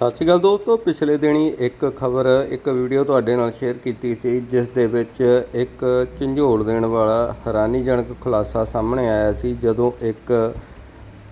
ਸਤਿ ਸ਼੍ਰੀ ਅਕਾਲ ਦੋਸਤੋ, ਪਿਛਲੇ ਦਿਨੀ ਇੱਕ ਖਬਰ, ਇੱਕ ਵੀਡੀਓ ਤੁਹਾਡੇ ਨਾਲ ਸ਼ੇਅਰ ਕੀਤੀ ਸੀ, ਜਿਸ ਦੇ ਵਿੱਚ ਇੱਕ ਝੰਜੋੜ ਦੇਣ ਵਾਲਾ ਹੈਰਾਨੀਜਨਕ ਖੁਲਾਸਾ ਸਾਹਮਣੇ ਆਇਆ ਸੀ, ਜਦੋਂ ਇੱਕ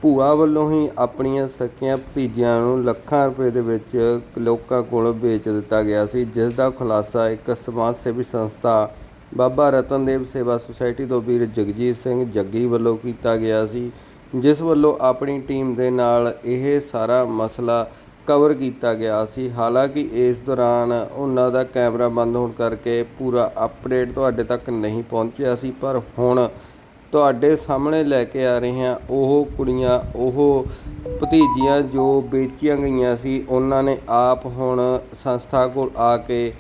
ਭੂਆ ਵੱਲੋਂ ਹੀ ਆਪਣੀਆਂ ਸਕੀਆਂ ਭਤੀਜੀਆਂ ਨੂੰ ਲੱਖਾਂ ਰੁਪਏ ਦੇ ਵਿੱਚ ਲੋਕਾਂ ਕੋਲ ਵੇਚ ਦਿੱਤਾ ਗਿਆ ਸੀ, ਜਿਸ ਦਾ ਖੁਲਾਸਾ ਇੱਕ ਸਮਾਜ ਸੇਵੀ ਸੰਸਥਾ ਬਾਬਾ ਰਤਨਦੇਵ ਸੇਵਾ ਸੁਸਾਇਟੀ ਤੋਂ ਵੀਰ ਜਗਜੀਤ ਸਿੰਘ ਜੱਗੀ ਵੱਲੋਂ ਕੀਤਾ ਗਿਆ ਸੀ, ਜਿਸ ਵੱਲੋਂ ਆਪਣੀ ਟੀਮ ਦੇ ਨਾਲ ਇਹ ਸਾਰਾ ਮਸਲਾ ਕਵਰ ਕੀਤਾ ਗਿਆ ਸੀ। ਹਾਲਾਂਕਿ ਇਸ ਦੌਰਾਨ ਉਹਨਾਂ ਦਾ ਕੈਮਰਾ ਬੰਦ ਹੋਣ ਕਰਕੇ ਪੂਰਾ ਅਪਡੇਟ ਤੁਹਾਡੇ ਤੱਕ ਨਹੀਂ ਪਹੁੰਚਿਆ ਸੀ, ਪਰ ਹੁਣ ਤੁਹਾਡੇ ਸਾਹਮਣੇ ਲੈ ਕੇ ਆ ਰਹੇ ਹਾਂ। ਉਹ ਕੁੜੀਆਂ, ਉਹ ਭਤੀਜੀਆਂ ਜੋ ਵੇਚੀਆਂ ਗਈਆਂ ਸੀ, ਉਹਨਾਂ ਨੇ ਆਪ ਹੁਣ ਸੰਸਥਾ ਕੋਲ ਆ ਕੇ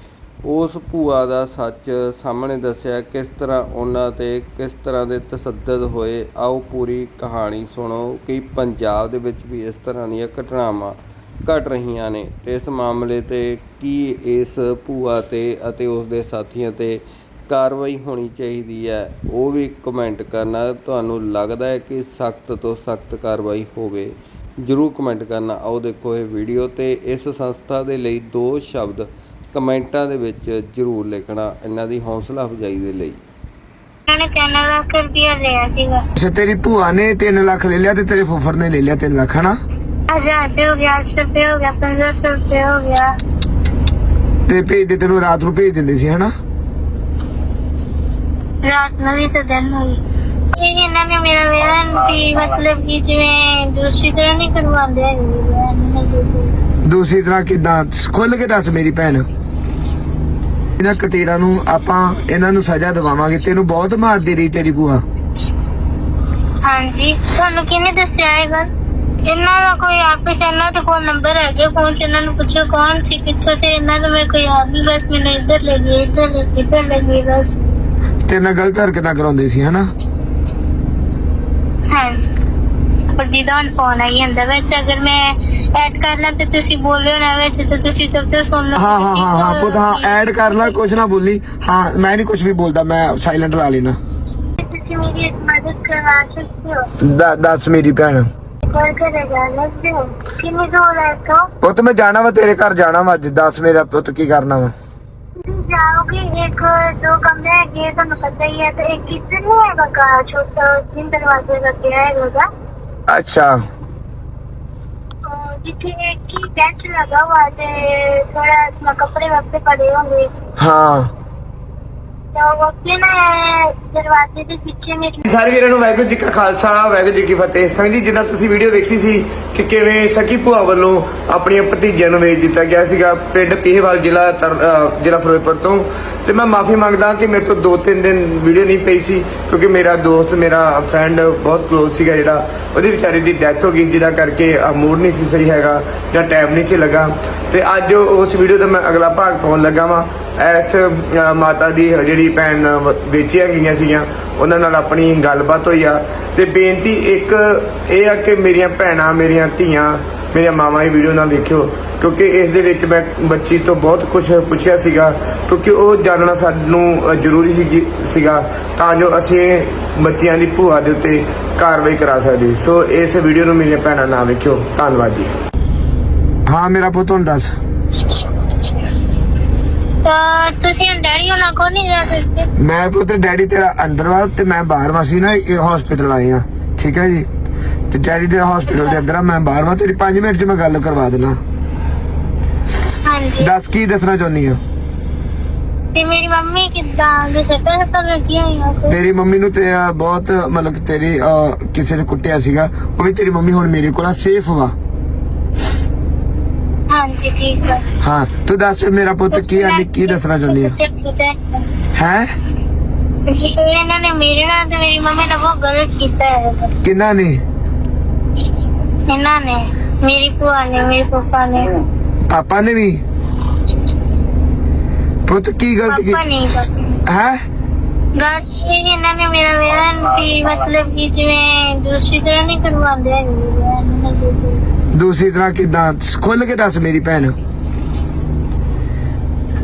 ਉਸ ਭੂਆ ਦਾ ਸੱਚ ਸਾਹਮਣੇ ਦੱਸਿਆ, ਕਿਸ ਤਰ੍ਹਾਂ ਉਹਨਾਂ ਤੇ ਕਿਸ ਤਰ੍ਹਾਂ ਦੇ ਤਸੱਦਦ ਹੋਏ। ਆਓ ਪੂਰੀ ਕਹਾਣੀ ਸੁਣੋ ਕਿ ਪੰਜਾਬ ਦੇ ਵਿੱਚ ਵੀ ਇਸ ਤਰ੍ਹਾਂ ਦੀਆਂ ਘਟਨਾਵਾਂ ਘਟ ਰਹੀਆਂ ਨੇ। ਤੇ ਇਸ ਮਾਮਲੇ ਤੇ ਕੀ ਇਸ ਭੂਆ ਤੇ ਅਤੇ ਉਸ ਦੇ ਸਾਥੀਆਂ ਤੇ ਕਾਰਵਾਈ ਹੋਣੀ ਚਾਹੀਦੀ ਹੈ ਉਹ ਵੀ ਕਮੈਂਟ ਕਰਨਾ। ਤੁਹਾਨੂੰ ਲੱਗਦਾ ਹੈ ਕਿ ਸਖਤ ਤੋਂ ਸਖਤ ਕਾਰਵਾਈ ਹੋਵੇ ਜਰੂਰ ਕਮੈਂਟ ਕਰਨਾ। ਆਓ ਦੇਖੋ ਇਹ ਵੀਡੀਓ ਤੇ ਇਸ ਸੰਸਥਾ ਦੇ ਲਈ ਦੋ ਸ਼ਬਦ ਕਮੈਂਟਾਂ ਦੇ ਵਿੱਚ ਜਰੂਰ ਲਿਖਣਾ ਇਹਨਾਂ ਦੀ ਹੌਸਲਾ ਅਫਜ਼ਾਈ ਦੇ ਲਈ। ਉਹਨਾਂ ਨੇ 3 ਲੱਖ ਰੁਪਇਆ ਲਿਆ ਸੀਗਾ। ਅੱਛਾ ਤੇਰੀ ਭੂਆ ਨੇ 3 ਲੱਖ ਲੈ ਲਿਆ ਤੇ ਤੇਰੇ ਫੁੱਫੜ ਨੇ ਲੈ ਲਿਆ 3 ਲੱਖ ਹਨਾ? 1000 ਰੁਪਏ ਹੋ ਗਿਆ 800 ਰੁਪਏ ਹੋ ਗਿਆ 1500 ਰੁਪਏ ਹੋ ਗਿਆ। ਤੇ ਭੇਜਦੇ ਤੈਨੂੰ ਰਾਤ ਨੂੰ ਭੇਜ ਦਿੰਦੇ ਸੀ ਹਨਾ? ਰਾਤ ਨੂੰ ਵੀ ਤਾਂ ਦਿਨ ਹੋਈ ਇਹ ਇਹਨਾਂ ਨੇ ਮੇਰਾ ਵਿਆਹ ਵੀ ਮਤਲਬ ਕਿ ਜਿਵੇਂ ਦੂਸਰੀ ਤਰ੍ਹਾਂ ਨਹੀਂ ਕਰਵਾਉਂਦੇ ਹੈਗੇ ਵਿਆਹ ਇਹਨਾਂ ਨੇ ਦੂਸਰੀ ਦੂਸਰੀ ਤਰ੍ਹਾਂ ਕਿਦਾਂ? ਖੁੱਲ ਕੇ ਦੱਸ ਮੇਰੀ ਭੈਣ। ਇਹਨਾਂ ਕਤੀੜਾ ਨੂੰ ਆਪਾਂ ਇਹਨਾਂ ਨੂੰ ਸਜ਼ਾ ਦਿਵਾਵਾਂਗੇ ਤੈਨੂੰ ਬਹੁਤ ਮਾਰਦੀ ਰਹੀ ਤੇਰੀ ਭੂਆ। ਹਾਂਜੀ ਤੁਹਾਨੂੰ ਕਿਹਨੇ ਦੱਸਿਆ ਇਹ ਗੱਲ? ਇਹਨਾਂ ਦਾ ਕੋਈ ਆਪਸ ਇਹਨਾਂ ਦੇ ਕੋਲ ਨੰਬਰ ਹੈਗੇ ਫੋਨ 'ਚ ਇਹਨਾਂ ਨੂੰ ਪੁੱਛੋ ਕੌਣ ਸੀ ਕਿੱਥੋਂ ਤੇ ਇਹਨਾਂ ਦਾ ਮੇਰੇ ਕੋਈ ਯਾਦ ਨਹੀਂ ਬਸ ਮੈਨੂੰ ਇੱਧਰ ਲੈ ਗਏ ਇੱਧਰ ਲੈ ਗਏ ਇੱਧਰ ਲੈ ਗਏ ਬਸ। ਤੇਰੇ ਨਾਲ ਗਲਤ ਹਰਕਤਾਂ ਕਰਾਉਂਦੇ ਸੀ ਹਨਾ? ਹਾਂਜੀ। ਪਰ ਜਿੱਦਾਂ ਹੁਣ ਫੋਨ ਆਈ ਜਾਂਦਾ ਵਿੱਚ ਅਗਰ ਮੈਂ ਐਡ ਕਰ ਲਾਂ ਤੇ ਤੁਸੀਂ ਬੋਲਿਓ ਨਾ ਵਿੱਚ ਤੇ ਤੁਸੀਂ ਚੁੱਪ ਚਾਪ ਸੁਣ ਲਓ। ਹਾਂ ਹਾਂ ਹਾਂ ਹਾਂ ਪੁੱਤ ਹਾਂ ਐਡ ਕਰ ਲੈ ਕੁਛ ਨਾ ਬੋਲੀ। ਹਾਂ ਮੈਂ ਨਹੀਂ ਕੁਛ ਵੀ ਬੋਲਦਾ ਮੈਂ ਸਾਇਲੈਂਟ ਲਾ ਲੈਣਾ ਤੁਸੀਂ ਮੇਰੀ ਇੱਕ ਮਦਦ ਕਰਵਾ ਸਕਦੇ ਹੋ? ਦੱਸ ਮੇਰੀ ਭੈਣ। ਕੋਲ ਘਰੇ ਜਾ ਸਕਦੇ ਹੋ ਕਿੰਨੀ ਪੁੱਤ ਮੈਂ ਜਾਣਾ ਵਾ ਤੇਰੇ ਘਰ ਜਾਣਾ ਵਾ ਅੱਜ। 10 ਮੇਰਾ ਪੁੱਤ ਕੀ ਕਰਨਾ ਵਾ। ਜਾਓਗੇ ਇੱਕ ਦੋ ਕਮਰੇ ਹੈਗੇ ਤੁਹਾਨੂੰ ਪਤਾ ਹੀ ਹੈ ਤੇ ਇੱਕ ਕਿਚਨ ਹੈ ਬਕਾ ਛੋਟਾ ਤਿੰਨ ਦਰਵਾਜ਼ੇ ਲੱਗਿਆ ਹੈ ਉਹਦਾ। ਅੱਛਾ। ਅਹ ਜਿੱਥੇ ਇੱਕ ਹੀ ਬੈਂਚ ਲਗਾ ਤੇ ਹਾਂ। ਮੈਂ ਸਾਰੇ ਵੀਰਾਂ ਨੂੰ ਵਾਹਿਗੁਰੂ ਜੀ ਕਾ ਖਾਲਸਾ, ਵਾਹਿਗੁਰੂ ਜੀ ਕੀ ਫਤਿਹ। ਸੰਗ ਜੀ, ਜਿੱਦਾਂ ਤੁਸੀਂ ਵੀਡੀਓ ਦੇਖੀ ਸੀ ਕਿ ਕਿਵੇਂ ਸਕੀ ਭੂਆ ਵੱਲੋਂ ਆਪਣੀਆਂ ਭਤੀਜਿਆਂ ਨੂੰ ਵੇਚ ਦਿੱਤਾ ਗਿਆ ਸੀਗਾ ਪਿੰਡ ਪੀਹਵਾਲ ਜ਼ਿਲ੍ਹਾ ਜ਼ਿਲ੍ਹਾ ਫਿਰੋਜ਼ਪੁਰ ਤੋਂ। ਤੇ ਮੈਂ ਮਾਫੀ ਮੰਗਦਾ ਕਿ ਮੇਰੇ ਤੋਂ 2-3 ਦਿਨ ਵੀਡੀਓ ਨਹੀਂ ਪਈ ਸੀ, ਕਿਉਂਕਿ ਮੇਰਾ ਦੋਸਤ, ਮੇਰਾ ਫਰੈਂਡ ਬਹੁਤ ਕਲੋਜ਼ ਸੀਗਾ ਜਿਹੜਾ, ਉਹਦੀ ਵਿਚਾਰੀ ਦੀ ਡੈਥ ਹੋ ਗਈ, ਜਿਹਦਾ ਕਰਕੇ ਮੂਡ ਨਹੀਂ ਸੀ ਸਹੀ ਹੈਗਾ ਜਾਂ ਟਾਈਮ ਨਹੀਂ ਸੀ ਲੱਗਾ। ਤੇ ਅੱਜ ਉਸ ਵੀਡੀਓ ਦਾ ਮੈਂ ਅਗਲਾ ਭਾਗ ਪਾਉਣ ਲੱਗਾ ਵਾਂ। ਇਸ ਮਾਤਾ ਦੀ ਜਿਹੜੀ ਭੈਣ ਵ- ਵੇਚੀਆਂ ਗਈਆਂ ਸੀਗੀਆਂ, ਉਹਨਾਂ ਨਾਲ ਆਪਣੀ ਗੱਲਬਾਤ ਹੋਈ ਆ। ਤੇ ਬੇਨਤੀ ਇੱਕ ਇਹ ਆ ਕਿ ਮੇਰੀਆਂ ਭੈਣਾਂ, ਮੇਰੀਆਂ ਧੀਆਂ, ਮੇਰੀਆਂ ਮਾਵਾਂ ਇਹ ਵੀਡੀਓ ਨਾ ਦੇਖਿਓ, ਕਿਉਂਕਿ ਇਸ ਦੇ ਵਿੱਚ ਮੈਂ ਬੱਚੀ ਤੋਂ ਬਹੁਤ ਕੁਝ ਪੁੱਛਿਆ ਸੀਗਾ, ਕਿਉਂਕਿ ਉਹ ਜਾਣਨਾ ਸਾਨੂੰ ਜ਼ਰੂਰੀ ਸੀ ਸੀਗਾ, ਤਾਂ ਜੋ ਅਸੀਂ ਬੱਚਿਆਂ ਦੀ ਭੂਆ ਦੇ ਉੱਤੇ ਕਾਰਵਾਈ ਕਰਾ ਸਕਦੇ ਸੋ ਇਸ ਵੀਡੀਓ ਨੂੰ ਮੇਰੀਆਂ ਭੈਣਾਂ ਨਾ ਵੇਖਿਓ। ਧੰਨਵਾਦ ਜੀ। ਹਾਂ, ਮੇਰਾ ਪੁੱਤ ਹੁਣ ਦੱਸ। ਤਾਂ ਮੈਂ ਪੁੱਤ ਡੈਡੀ ਤੇਰਾ ਅੰਦਰ ਤੇ ਮੈਂ ਬਾਹਰ ਵਾ ਨਾ ਇਹ ਹਸਪੀਟਲ ਆਏ ਆ ਠੀਕ ਹੈ ਜੀ? ਤੇ ਡੈਡੀ ਦੇ ਹਸਪੀਟਲ ਦੇ ਅੰਦਰ ਮੈਂ ਬਾਹਰ ਵਾ ਤੇਰੀ 5 ਮਿੰਟ 'ਚ ਮੈਂ ਗੱਲ ਕਰਵਾ ਦੇਣਾ ਹਾਂਜੀ। ਦੱਸ ਕੀ ਦੱਸਣਾ ਚਾਹੁੰਦੀ ਆ? ਤੇ ਮੰਮੀ ਕਿੱਦਾਂ? ਦੇ ਸੱਟਾਂ ਸੱਟਾਂ ਲੱਗੀਆਂ ਹੋਈਆਂ ਤੇਰੀ ਮੰਮੀ ਨੂੰ ਤੇ ਅਹ, ਬਹੁਤ ਮਤਲਬ ਤੇਰੀ ਕਿਸੇ ਨੇ ਕੁੱਟਿਆ ਸੀਗਾ ਉਹ ਵੀ ਤੇਰੀ ਮੰਮੀ ਹੁਣ ਮੇਰੇ ਕੋਲ ਸੇਫ ਵਾ। ਹਾਂ ਤੂੰ ਦੱਸ ਮੇਰਾ ਪੁੱਤ ਕੀ ਆ ਨਿੱਕੀ ਦੱਸਣਾ ਚਾਹੁੰਦੀ ਆ ਹੈ। ਇਹਨਾਂ ਨੇ ਕਿੰਨਾ ਨੇ? ਮੇਰੀ ਭੂਆ ਨੇ ਮੇਰੇ ਪਾਪਾ ਨੇ। ਪਾਪਾ ਨੇ ਵੀ? ਪੁੱਤ ਕੀ ਗਲਤ ਕੀਤੀ ਹੈ ਗਲਤ। ਸੀ ਇਹਨਾਂ ਨੇ ਮੇਰਾ ਵਿਆਹ ਵੀ ਮਤਲਬ ਕਿ ਜਿਵੇਂ ਦੂਸਰੀ ਤਰ੍ਹਾਂ ਨਹੀਂ ਕਰਵਾਉਂਦੇ ਹੈਗੇ ਵਿਆਹ ਇਹਨਾਂ ਨੇ ਦੂਸਰੀ ਤਰ੍ਹਾਂ ਕਿਦਾਂ ਖੁੱਲ ਕੇ ਦੱਸ ਮੇਰੀ ਭੈਣ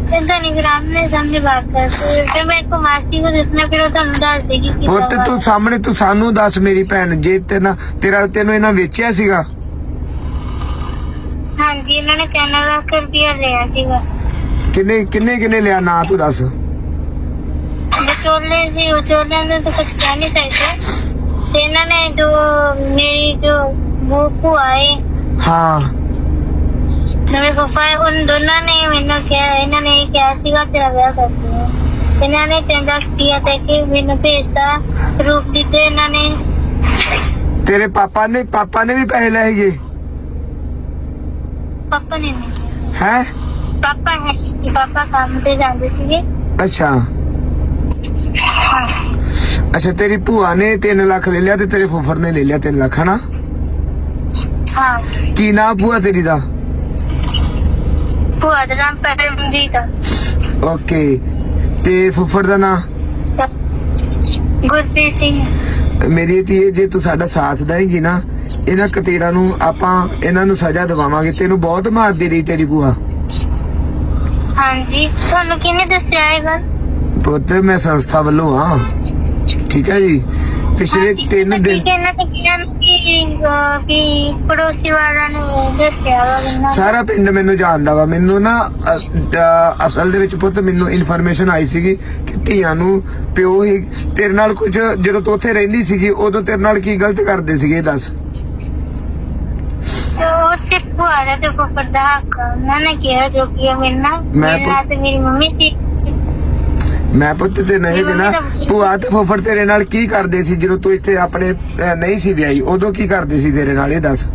चिंता नहीं फिर आपने सामने बात करते फिर मेरे को मासी को जिसने फिर वो ਤੁਹਾਨੂੰ ਦੱਸ ਦੇਗੀ ਕਿ ਪੁੱਤ ਤੂੰ ਸਾਹਮਣੇ ਤੂੰ ਸਾਨੂੰ ਦੱਸ ਮੇਰੀ ਭੈਣ ਜੇ ਤੇਨਾ ਤੇਰਾ ਤੈਨੂੰ ਇਹਨਾਂ ਵੇਚਿਆ ਸੀਗਾ ਹਾਂਜੀ ਇਹਨਾਂ ਨੇ 3 ਲੱਖ ਰੁਪਇਆ ਲਿਆ ਸੀਗਾ ਕਿੰਨੇ ਕਿੰਨੇ ਕਿੰਨੇ ਲਿਆ ਨਾਂ ਤੂੰ ਦੱਸ ਵਿਚੋਲੇ ਸੀ ਵਿਚੋਲਿਆਂ ਨੇ ਤਾਂ ਕੁਝ ਕਹਿ ਨਹੀਂ ਸਕਦੇ ਤੇ ਇਹਨਾਂ ਨੇ ਜੋ ਮੇਰੀ ਜੋ ਬੂਕੂ ਆਏ ਹਾਂ। ਪਾਪਾ ਦੋਨਾਂ ਨੇ ਮੈਨੂੰ ਕਿਹਾ ਇਹਨਾਂ ਨੇ ਇਹ ਕਿਹਾ ਸੀਗਾ ਤੇਰਾ ਵਿਆਹ ਕਰਦੇ ਆ ਇਹਨਾਂ ਨੇ ਚੰਗਾ ਕੀਆ ਤੇ ਕਿ ਮੈਨੂੰ ਭੇਜਦਾ ਰੂਪ ਦਿੱਤੇ ਇਹਨਾਂ ਨੇ ਤੇਰੇ ਪਾਪਾ ਨੇ ਪਾਪਾ ਨੇ ਵੀ ਪੈਸੇ ਲਏ ਸੀਗੇ? ਪਾਪਾ ਨੇ ਨਹੀਂ ਹੈ? ਪਾਪਾ ਹੈ ਪਾਪਾ ਕੰਮ ਤੇ ਜਾਂਦੇ ਸੀਗੇ। ਅੱਛਾ। ਹਾਂ। ਅੱਛਾ ਤੇਰੀ ਭੂਆ ਨੇ 3 ਲੱਖ ਲੈ ਲਿਆ ਤੇ ਤੇਰੇ ਫੁੱਫੜ ਨੇ ਲੈ ਲਿਆ 3 ਲੱਖ ਹਨਾ? ਹਾਂ। ਕੀ ਨਾਂ ਭੂਆ ਤੇਰੀ ਦਾ? ਭੂਆ ਦਾ ਨਾਮ ਪਰਮਜੀਤ ਆ। ਓਕੇ। ਤੇ ਫੁੱਫੜ ਦਾ ਨਾਂ? ਗੁਰਪ੍ਰੀਤ ਸਿੰਘ। ਮੇਰੀ ਧੀਏ ਜੇ ਤੂੰ ਸਾਡਾ ਸਾਥ ਦੇਂਗੀ ਨਾ ਇਹਨਾਂ ਕਤੀੜਾਂ ਨੂੰ ਆਪਾਂ ਇਹਨਾਂ ਨੂੰ ਸਜ਼ਾ ਦਿਵਾਵਾਂਗੇ। ਤੈਨੂੰ ਬਹੁਤ ਮਾਰਦੀ ਰਹੀ ਤੇਰੀ ਭੂਆ। ਹਾਂਜੀ। ਤੁਹਾਨੂੰ ਕਿਹਨੇ ਦੱਸਿਆ ਇਹ ਗੱਲ? ਪੁੱਤ ਮੈਂ ਸੰਸਥਾ ਵੱਲੋਂ ਆ ਠੀਕ ਹੈ ਜੀ। ਪਿਛਲੇ 3 ਦਿਨ ਠੀਕ ਹੈ ਨਾ ਤੇ ਕਿ ਅਹ, ਕਿ ਪੜੋਸੀ ਵਾਲਿਆਂ ਨੇ ਦੱਸਿਆ ਵਾ ਮੈਨੂੰ ਸਾਰਾ ਪਿੰਡ ਮੈਨੂੰ ਜਾਣਦਾ ਵਾ। ਮੈਨੂੰ ਨਾ ਅ, ਅ, ਅਸਲ ਦੇ ਵਿੱਚ ਪੁੱਤ ਮੈਨੂੰ ਇਨਫੋਰਮੇਸ਼ਨ ਆਈ ਸੀਗੀ ਕਿ ਧੀਆਂ ਨੂੰ ਪਿਓ ਹੀ ਤੇਰੇ ਨਾਲ ਕੁਝ ਜਦੋਂ ਤੂੰ ਉੱਥੇ ਰਹਿੰਦੀ ਸੀਗੀ ਉਦੋਂ ਤੇਰੇ ਨਾਲ ਕੀ ਗਲਤ ਕਰਦੇ ਸੀਗੇ ਇਹ ਦੱਸ। ਤੇ ਉਹ ਸਿਰਫ ਭੂਆ ਦਾ ਤੇ ਫੁੱਫੜ ਦਾ ਹੱਕ ਆ। ਉਹਨਾਂ ਨੇ ਕਿਹਾ ਜੋ ਕਿ ਮੇਰੇ ਨਾਲ। ਮੈਂ ਮੇਰੇ ਨਾਲ ਤੇ ਮੇਰੀ ਮੰਮੀ ਸੀ। ਮੈਂ ਪੁੱਤ ਤੇ ਨਹੀਂ ਦੇਣਾ। ਭੂਆ ਤੇ ਫੁੱਫੜ ਤੇਰੇ ਨਾਲ ਕੀ ਕਰਦੇ ਸੀ ਜਦੋਂ ਤੂੰ ਇੱਥੇ ਆਪਣੇ ਅ, ਨਹੀਂ ਸੀ ਵਿਆਹੀ? ਉਦੋਂ ਕੀ ਕਰਦੇ ਸੀ ਤੇਰੇ ਨਾਲ? ਇਹ ਦੱਸ।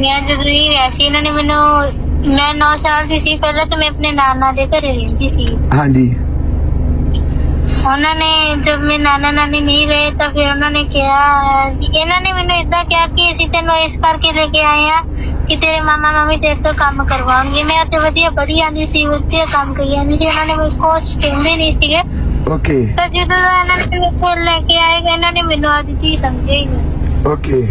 ਮੈਂ ਜਦੋਂ ਹੀ ਵਿਆਹ ਸੀ ਇਹਨਾਂ ਨੇ ਮੈਨੂੰ ਮੈਂ 9 ਸਾਲ ਦੀ ਸੀ ਪਹਿਲਾਂ ਤਾਂ ਮੈਂ ਆਪਣੇ ਨਾਨਾ ਦੇ ਘਰੇ ਰਹਿੰਦੀ ਸੀ। ਹਾਂਜੀ। ਉਹਨਾਂ ਨੇ ਜਦ ਮੇਰੇ ਨਾਨਾ ਨਾਨੀ ਨਹੀਂ ਰਹੇ ਤਾਂ ਫਿਰ ਉਹਨਾਂ ਨੇ ਕਿਹਾ ਇਹਨਾਂ ਨੇ ਮੈਨੂੰ ਇਦਾਂ ਕਿਹਾ ਕਿ ਅਸੀਂ ਤੈਨੂੰ ਇਸ ਕਰਕੇ ਲੈ ਕੇ ਆਏ ਆ ਕਿ ਤੇਰੇ ਮਾਮਾ ਮਾਮੀ ਤੇਰੇ ਤੋਂ ਕੰਮ ਕਰਵਾਉਣਗੇ। ਮੈਂ ਤੇ ਵਧੀਆ ਪੜ੍ਹੀ ਜਾਂਦੀ ਸੀ ਵਧੀਆ ਕੰਮ ਕਰੀ ਜਾਂਦੀ ਸੀ ਉਹਨਾਂ ਨੇ ਮੈਨੂੰ ਕੁਛ ਕਹਿੰਦੇ ਨਹੀਂ ਸੀਗੇ। ਓਕੇ ਪਰ ਜਦੋਂ ਇਹਨਾਂ ਨੇ ਮੈਨੂੰ ਇੱਥੇ ਲੈ ਕੇ ਆਏ ਇਹਨਾਂ ਨੇ ਮੈਨੂੰ ਹੀ ਨਹੀਂ। ਓਕੇ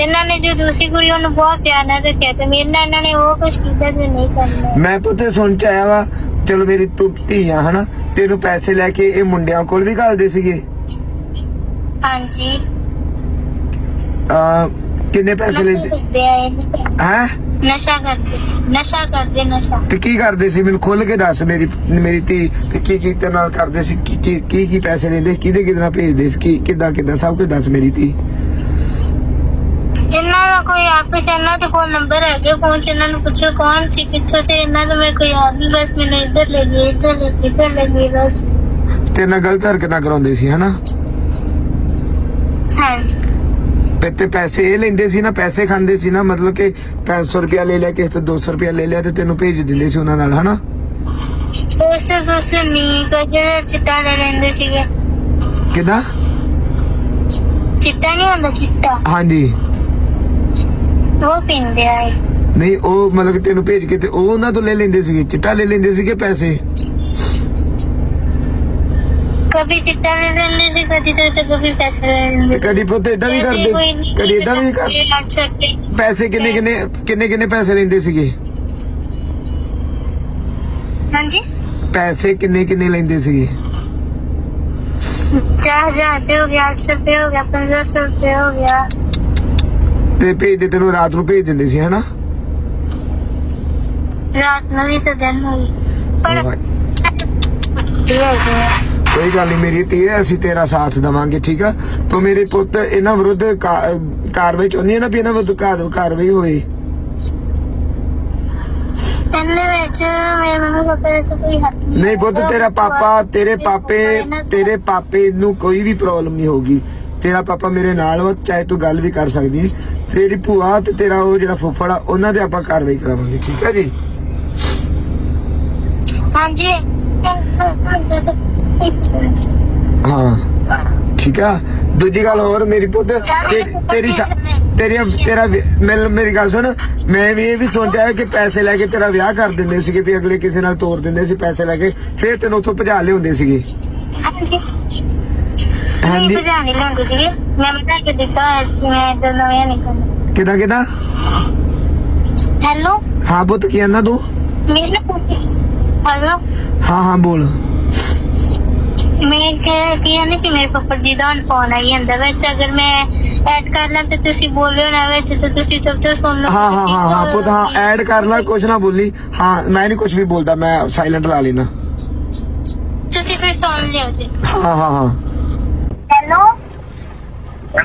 ਇਹਨਾਂ ਨੇ ਜੋ ਦੂਸਰੀ ਕੁੜੀ ਉਹਨੂੰ ਬਹੁਤ ਪਿਆਰ ਨਾਲ ਰੱਖਿਆ ਤੇ ਮੇਰੇ ਨਾਲ ਇਹਨਾਂ ਨੇ ਉਹ ਕੁਝ ਕੀਤਾ ਜੋ ਨਹੀਂ ਕਰਨਾ। ਮੈਂ ਪੁੱਤ ਸੁਣ ਚ ਆਇਆ ਵਾ ਚਲੋ ਮੇਰੀ ਤੂੰ ਆ ਹਨਾ? ਤੈਨੂੰ ਪੈਸੇ ਲੈ ਕੇ ਇਹ ਮੁੰਡਿਆਂ ਕੋਲ ਵੀ ਘੱਲਦੇ ਸੀਗੇ? ਹਾਂਜੀ। ਆ ਕਿੰਨੇ ਪੈਸੇ ਨਸ਼ਾ ਲੈਂਦੇ? ਕਰਦੇ ਆ ਇਹ। ਹੈ? ਨਸ਼ਾ ਕਰਦੇ ਨਸ਼ਾ ਕਰਦੇ ਨਸ਼ਾ। ਤੇ ਕੀ ਕਰਦੇ ਸੀ? ਮੈਨੂੰ ਖੁੱਲ ਕੇ ਦੱਸ ਮੇਰੀ ਮੇਰੀ ਧੀ ਤੇ ਕੀ ਕੀ ਤੇਰੇ ਨਾਲ ਕਰਦੇ ਸੀ? ਕੀ ਕੀ ਕੀ ਕੀ ਪੈਸੇ ਲੈਂਦੇ? ਕਿਹਦੇ ਕਿਹਦੇ ਨਾਲ ਭੇਜਦੇ ਸੀ? ਕੀ ਕਿੱਦਾਂ ਕਿੱਦਾਂ? ਸਭ ਕੁਝ ਦੱਸ ਮੇਰੀ ਧੀ। ਇਹਨਾਂ ਦਾ ਕੋਈ ਆਪਸ ਇਹਨਾਂ ਦੇ ਕੋਲ ਨੰਬਰ ਹੈਗੇ ਫੋਨ ਚ ਇਹਨਾਂ ਨੂੰ ਪੁੱਛੋ ਕੌਣ ਸੀ ਕਿੱਥੋਂ ਤੇ ਇਹਨਾਂ ਦਾ ਮੇਰੇ ਕੋਈ ਯਾਦ ਨਹੀਂ ਬਸ ਮੈਨੂੰ ਇੱਧਰ ਲੈ ਗਏ ਇੱਧਰ ਲੈ ਗਏ ਇੱਧਰ ਲੈ ਗਏ ਬਸ। ਤੇਰੇ ਨਾਲ ਗਲਤ ਹਰਕਤਾਂ ਕਰਾਉਂਦੇ ਸੀ ਹਨਾ? ਹਾਂਜੀ। ਤੇ ਤੇ ਪੈਸੇ ਇਹ ਲੈਂਦੇ ਸੀ ਨਾ ਪੈਸੇ ਖਾਂਦੇ ਸੀ ਨਾ ਮਤਲਬ ਕਿ 500 ਰੁਪਇਆ ਲੈ ਲਿਆ ਕਿਸੇ ਤੋਂ 200 ਰੁਪਇਆ ਲੈ ਲਿਆ ਤੇ ਤੈਨੂੰ ਭੇਜ ਦਿੰਦੇ ਸੀ ਉਹਨਾਂ ਨਾਲ ਹਨਾ? ਉਸ dos ਨਹੀਂ ਕਦੇ ਚਿੱਟਾ ਲੈ ਲੈਂਦੇ ਸੀਗੇ। ਕਿਦਾਂ? ਚਿੱਟਾ ਨਹੀਂ ਹੁੰਦਾ ਚਿੱਟਾ। ਹਾਂਜੀ। ਉਹ ਪੀਂਦੇ ਆ ਇਹ। ਨਹੀਂ ਉਹ ਮਤਲਬ ਕਿ ਤੈਨੂੰ ਭੇਜ ਕੇ ਤੇ ਉਹ ਉਹਨਾਂ ਤੋਂ ਲੈ ਲੈਂਦੇ ਸੀਗੇ ਚਿੱਟਾ ਲੈ ਲੈਂਦੇ ਸੀਗੇ ਪੈਸੇ? ਕभी ਚਿੱਟਾ ਲੈ ਲੈਂਦੇ ਸੀ ਕਦੀ ਤੇ ਕभी ਪੈਸੇ ਲੈ ਤੇ ਲੈਂਦੇ ਕਦੀ ਪੁੱਤ ਇਦਾਂ ਵੀ ਕਰਦੇ ਕਦੀ ਇਦਾਂ ਵੀ ਕਰ ਅੱਛਾ ਤੇ ਪੈਸੇ ਕਿੰਨੇ ਕਿੰਨੇ ਕਿੰਨੇ ਕਿੰਨੇ ਪੈਸੇ ਲੈਂਦੇ ਸੀਗੇ? ਹਾਂਜੀ? ਪੈਸੇ ਕਿੰਨੇ ਕਿੰਨੇ ਲੈਂਦੇ ਸੀਗੇ? ਚਾਰ ਹਜ਼ਾਰ ਰੁਪਏ ਹੋ ਗਿਆ 800 ਰੁਪਏ ਹੋ ਗਿਆ 1500 ਰੁਪਏ ਹੋ ਗਿਆ। ਤੇ ਭੇਜਦੇ ਤੈਨੂੰ ਰਾਤ ਨੂੰ ਭੇਜ ਦਿੰਦੇ ਸੀ ਹਨਾ? ਰਾਤ ਨੂੰ ਵੀ ਤਾਂ ਦਿਨ ਹੋਈ ਪਰ ਇਹ ਹੋ ਗਿਆ ਕੋਈ ਗੱਲ ਨਹੀਂ ਮੇਰੀ ਧੀ ਅਸੀਂ ਤੇਰਾ ਸਾਥ ਦਵਾਂਗੇ ਠੀਕ ਆ? ਤੂੰ ਮੇਰੇ ਪੁੱਤ ਇਹਨਾਂ ਵਿਰੁੱਧ ਕਾਰਵਾਈ ਚਾਹੁੰਦੀ ਹੈ ਨਾ ਵੀ ਇਹਨਾਂ ਵਿਰੁੱਧ ਕਾਰਵਾਈ ਤਾਂ ਹੱਕ ਨਹੀਂ ਹੈ। ਤੇਰਾ ਪਾਪਾ ਤੇਰੇ ਪਾਪੇ ਤੇਰੇ ਪਾਪੇ ਨੂੰ ਕੋਈ ਵੀ ਪ੍ਰੋਬਲਮ ਨਹੀਂ ਹੋਗੀ ਤੇਰਾ ਪਾਪਾ ਮੇਰੇ ਨਾਲ ਵਾ ਚਾਹੇ ਤੂੰ ਗੱਲ ਵੀ ਕਰ ਸਕਦੀ ਤੇਰੀ ਭੂਆ ਤੇ ਤੇਰਾ ਉਹ ਜਿਹੜਾ ਫੁੱਫੜ ਆ ਉਹਨਾਂ ਦੇ ਆਪਾਂ ਕਾਰਵਾਈ ਕਰਾਵਾਂਗੇ ਠੀਕ ਹੈ ਜੀ? ਹਾਂਜੀ। ਹਾਂ ਠੀਕ ਆ। ਦੂਜੀ ਗੱਲ ਹੋਰ ਮੇਰੀ ਪੁੱਤ ਤੇ- ਤੇਰੀ ਤੇਰੀ ਤੇਰਾ ਮੇਲ- ਮੇਰੀ ਗੱਲ ਸੁਣ। ਮੈਂ ਵੀ ਇਹ ਵੀ ਸੋਚਿਆ ਕਿ ਪੈਸੇ ਲੈ ਕੇ ਤੇਰਾ ਵਿਆਹ ਕਰ ਦਿੰਦੇ ਸੀਗੇ ਵੀ ਅਗਲੇ ਕਿਸੇ ਨਾਲ ਤੋਰ ਦਿੰਦੇ ਸੀ ਪੈਸੇ ਲੈ ਕੇ ਫਿਰ ਤੈਨੂੰ ਉੱਥੋਂ ਭਜਾ ਲਿਆਉਂਦੇ ਸੀਗੇ। ਹਾਂਜੀ। ਹਾਂਜੀ ਨਹੀਂ ਭਜਾ ਨਹੀਂ ਲੈਂਦੇ ਸੀਗੇ। ਮੈਂ ਬਤਾ ਕੇ ਦਿੱਤਾ ਹੋਇਆ ਸੀ ਮੈਂ ਇਦਾਂ ਨਵੇਂ ਨਹੀਂ ਕਰਨਾ ਕਿਦਾਂ ਕਿਦਾਂ? ਹੈਲੋ? ਹਾਂ ਪੁੱਤ ਕੀ ਕਹਿੰਦਾ ਤੂੰ? ਮੇਰੇ ਹੈਲੋ? ਹਾਂ ਹਾਂ ਬੋਲ। ਮੈਂ ਕਿ ਕੀ ਨਹੀਂ ਕਿ ਮੇਰੇ ਪਾਪਾ ਜੀ ਦਾ ਫੋਨ ਆਈ ਜਾਂਦਾ ਵਿੱਚ ਅਗਰ ਮੈਂ ਐਡ ਕਰ ਲਾਂ ਤੇ ਤੁਸੀਂ ਬੋਲਿਓ ਨਾ ਵਿੱਚ ਤੇ ਤੁਸੀਂ ਚੁੱਪ ਚਾਪ ਸੁਣ ਲਓ। ਹਾਂ ਹਾਂ ਹਾਂ ਹਾਂ ਪੁੱਤ ਹਾਂ ਐਡ ਕਰ ਲੈ ਕੁਛ ਨਾ ਬੋਲੀ। ਹਾਂ ਮੈਂ ਨਹੀਂ ਕੁਛ ਵੀ ਬੋਲਦਾ ਮੈਂ ਸਾਇਲੈਂਟ ਲਾ ਲੈਣਾ ਤੁਸੀਂ ਫਿਰ ਸੁਣ ਲਿਓ ਜੀ। ਹਾਂ ਹਾਂ ਹਾਂ।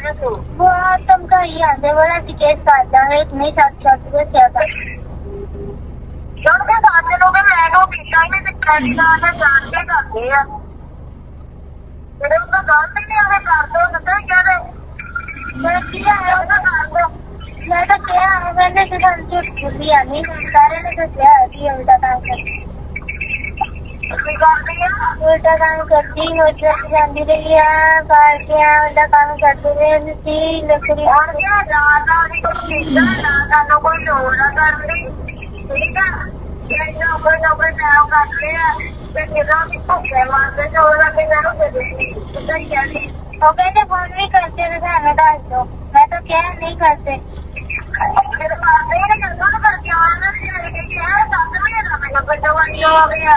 ਬਹੁਤ ਧਮਕਾਈ ਆਂਦੇ ਵਾਲਾ ਸੀ ਕੇਸ ਕਰ ਦਾਂਗੇ। ਨਹੀਂ ਸੱਚ ਸੱਚ ਦੇ ਸਿਆ ਦਾ ਕਿਉਂ ਕਿ ਸਾਡੇ ਲੋਕ ਮੈਂ ਨੂੰ ਪੀਤਾ ਮੈਂ ਕੀ ਹੈ ਮੈਂ ਤਾਂ ਕਿਹਾ ਹੈ ਨਹੀਂ ਸਾਰੇ ਨੇ ਤਾਂ ਕਿਹਾ ਕਰਦੀ ਆ ਉਲਟਾ ਕੰਮ ਕਰਦੀ ਉਹ ਜਾਂਦੀ ਰਹੀ ਆ ਬਾਲਟੀਆਂ ਉਲਟਾ ਕੰਮ ਕਰਦੇ ਰਹੇ ਸੀ ਲੱਕੜੀ ਆ ਗਿਆ ਦਾਦਾ ਦੀ ਕੋਈ ਚਿੰਤਾ ਨਾ ਸਾਨੂੰ ਕੋਈ ਹੋਰ ਨਾ ਕਰਦੀ ਠੀਕ ਆ? ਇਹਨਾਂ ਉਹ ਨੌਕਰ ਨਾ ਕਰ ਲਿਆ ਤੇ ਕਿਹਦਾ ਵੀ ਭੁੱਖੇ ਮਾਰਦੇ ਜੋ ਉਹਨਾਂ ਦੇ ਨਾਲ ਦੇ ਦੇ ਤਾਂ ਕਹਿੰਦੀ ਉਹ ਕਹਿੰਦੇ ਫੋਨ ਵੀ ਕਰਦੇ ਨੇ ਸਾਨੂੰ ਦੱਸ ਦੋ। ਮੈਂ ਤਾਂ ਕਿਹਾ ਨਹੀਂ ਕਰਦੇ। ਫਿਰ ਮਾਰਦੇ ਨੇ ਕੰਨਾਂ ਕਰਕੇ ਆਉਣਾ ਸੀ ਮੈਂ ਕਿਹਾ ਯਾਰ ਸੱਤ ਮਹੀਨੇ ਦਾ ਮੈਨੂੰ ਬੜਾ ਵਾਰੀ ਹੋ ਗਿਆ।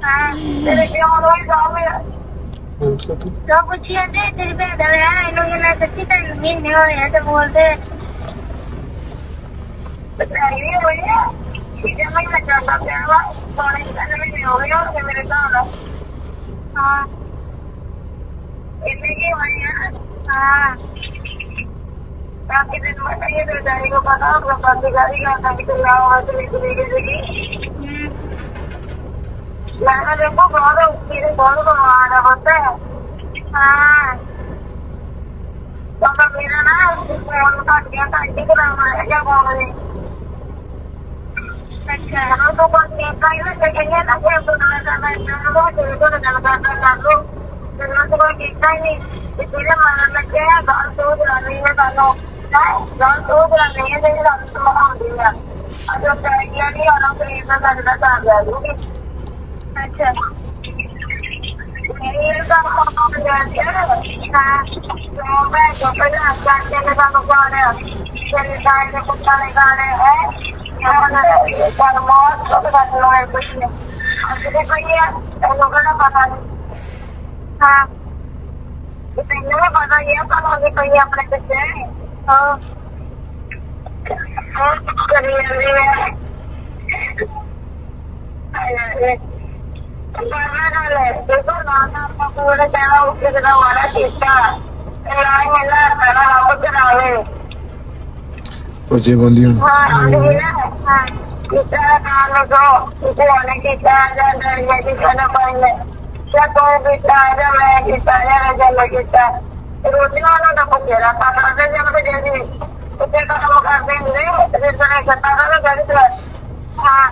ਤੇਰੇ ਪਿਓ ਨੂੰ ਹੀ। ਦਾਵੇ ਤਾਂ ਪੁੱਛੀ ਜਾਂਦੇ ਤੇਰੀ ਭੈਣ ਦਾ ਵਿਆਹ ਇਹਨੂੰ ਇਹਨਾਂ ਸੱਚੀ ਤਾਂ ਮਹੀਨੇ ਹੋਏ ਆ ਤੇ ਬੋਲਦੇ ਬਤਾਈ ਹੋਈ ਆ ਜੇ ਮੈਂ ਨਾ ਜਾਂਦਾ ਪਿਆ ਵਾ ਸੋਨੇ ਦੀ ਕੰਨ ਮਹੀਨੇ ਹੋ ਗਏ ਹੋਣਗੇ ਮੇਰੇ ਤਾਂ ਨਾ ਹਾਂ ਇੰਨੇ ਕੀ ਹੋਈ ਆ ਹਾਂ ਤਾਂ ਕਿ ਦਿਨ ਮੈਂ ਇਹ ਦਾਈ ਕੋ ਪਤਾ ਆਪਣਾ ਬੰਦ ਕਰੀ ਗਾ ਤਾਂ ਕਿ ਲਾਵਾ ਤੇ ਨਿਕਲੀ ਗਈ Jadi orang Kristen dan Nasrani ਅੱਛਾ। ਇਹ ਤਾਂ ਕੋਲੋਂ ਜਾਂਦੀ ਹੈ ਨਾ ਮੈਂ ਪਹਿਲਾਂ ਕਰਦੇ ਨੇ ਤਾਂ ਕੋਲੋਂ ਆ। ਤੇਰੇ ਨਾਲ ਦੇ ਕੁੱਤਾ ਨੇ ਗਾਣੇ ਹੈ ਉਹਨਾਂ ਦਾ ਮੌਤ ਤੋਂ ਬਾਅਦ ਨੂੰ ਹੈ ਕੁਛ ਨਹੀਂ ਅਸਲੇ ਕੋਈ ਹੈ ਲੋਕਾਂ ਦਾ ਪਤਾ ਨਹੀਂ ਹਾਂ। ਤੈਨੂੰ ਵੀ ਪਤਾ ਹੀ ਹੈ ਕੋਲੋਂ ਦੇ ਕੋਈ ਆਪਣੇ ਬੱਚੇ ਹਾਂ। ਹਾਂ ਕਰੀ ਜਾਂਦੀ ਹੈ ਆਇਆ ਬਾਹਰ ਵਾਲਾ ਹੁਣ ਰੋਟੀਆਂ ਨਾਲ ਦਾ ਪੁੱਛਿਆ ਤਾਂ ਕਰਦੇ ਜਦ ਜਾਂਦੀ ਉੱਤੇ ਕੰਮ ਕਰਦੇ ਹੁੰਦੇ ਫਿਰ ਤਾਂ ਕਰਤਾ ਨਾ ਗੱਲ ਤੇ ਹਾਂ।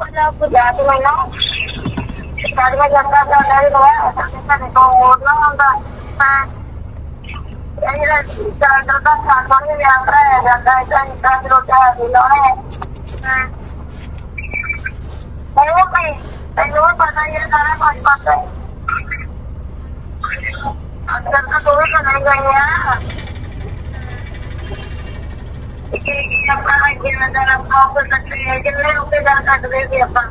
ਉਹਨਾਂ ਜਾ ਕੇ ਮੈਂ ਸਾਡੇ ਵਿੱਚ ਜਾਂਦਾ ਤਾਂ ਨਹੀਂ ਹੋਇਆ ਸਾਡੇ ਤੋਂ ਹੋਰ ਨਾ ਹੁੰਦਾ ਹਾਂ ਇਹ ਜਿਹੜਾ ਜਾਂਦਾ ਸਾਡਾ ਵੀ ਵਿਆਹ ਹੈ ਜਾਂਦਾ ਹੈ ਤਾਂ ਇੰਨਾ ਰੋਟਾ ਵੀ ਲਾਉਣਾ ਹੈ ਹਾਂ ਉਹ ਵੀ ਤੈਨੂੰ ਪਤਾ ਹੀ ਹੈ ਸਾਰਾ ਕੁਝ ਪਤਾ ਹੈ ਅੰਦਰ ਤਾਂ ਤੂੰ ਵੀ ਗਈ ਆ ਕਿ ਕੀ ਆਪਣਾ ਜਿਵੇਂ ਦਾ ਆਪਾਂ ਉਹ ਸਕਦੇ ਹੈ ਉੱਤੇ ਜਾ ਸਕਦੇ ਸੀ ਆਪਾਂ?